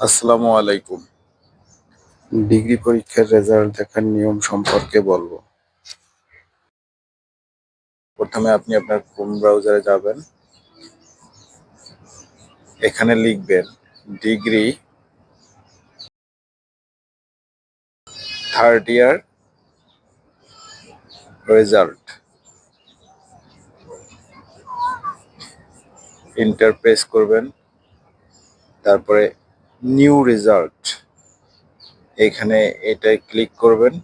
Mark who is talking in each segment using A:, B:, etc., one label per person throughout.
A: আসসালামু আলাইকুম। ডিগ্রি পরীক্ষার রেজাল্ট দেখার নিয়ম সম্পর্কে বলব। প্রথমে আপনি আপনার ক্রোম ব্রাউজারে যাবেন। এখানে লিখবেন, degree third year result enter press করবেন। তারপরে নিউ রেজাল্ট। এখানে এটায় ক্লিক করবেন।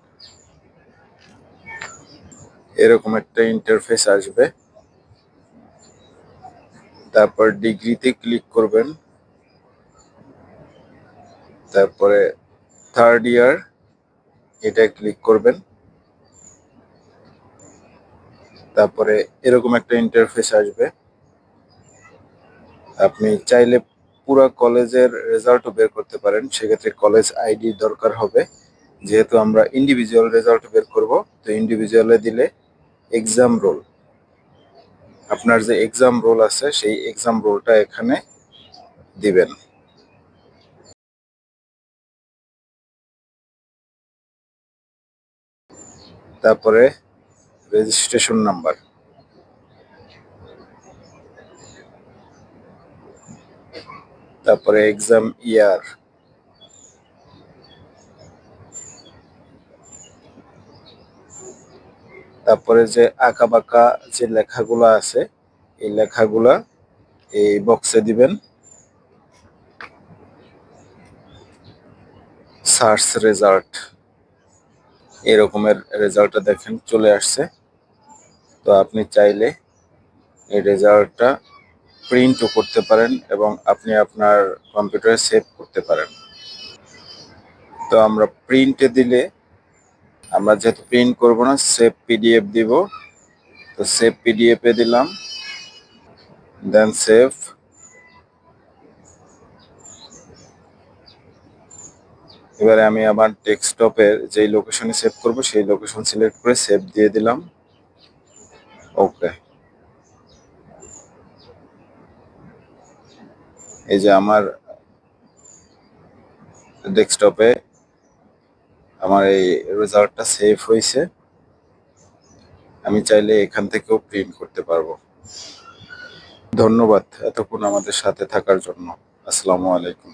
A: এরকম একটা ইন্টারফেস আসবে। তারপর ডিগ্রিতে ক্লিক করবেন। তারপরে থার্ড ইয়ার এটা ক্লিক করবেন। তারপরে এরকম একটা ইন্টারফেস আসবে। আপনি চাইলে পুরো কলেজের রেজাল্টও বের করতে পারেন, সেক্ষেত্রে কলেজ আইডি দরকার হবে। যেহেতু আমরা ইন্ডিভিজুয়াল রেজাল্ট বের করব, তো ইন্ডিভিজুয়ালে দিলে এক্সাম রোল আপনার যে এক্সাম রোল আছে, সেই এক্সাম রোলটা এখানে দিবেন। তারপরে রেজিস্ট্রেশন নাম্বার তারপরে এক্সাম ইয়ার তারপরে যে আঁকা বাঁকা যে লেখাগুলো আছে, এই লেখাগুলা এই বক্সে দিবেন। সার্চ রেজাল্ট এরকমের রেজাল্টটা দেখেন, চলে আসছে। তো আপনি চাইলে এই রেজাল্টটা প্রিন্টও করতে পারেন এবং আপনি আপনার কম্পিউটারে সেভ করতে পারেন। তো আমরা প্রিন্টে দিলে, আমরা যেহেতু প্রিন্ট করব না সেভ পিডিএফ দিব। তো সেভ পিডিএফ দিলাম। দেন সেভ এবারে আমি আমার ডেস্কটপের যেই লোকেশনে সেভ করব, সেই লোকেশন সিলেক্ট করে সেভ দিয়ে দিলাম। ওকে এই যে আমার ডেস্কটপে আমার এই রেজাল্টটা সেভ হয়েছে আমি চাইলে এখান থেকেও প্রিন্ট করতে পারব। ধন্যবাদ এতক্ষণ আমাদের সাথে থাকার জন্য। আসসালামু আলাইকুম।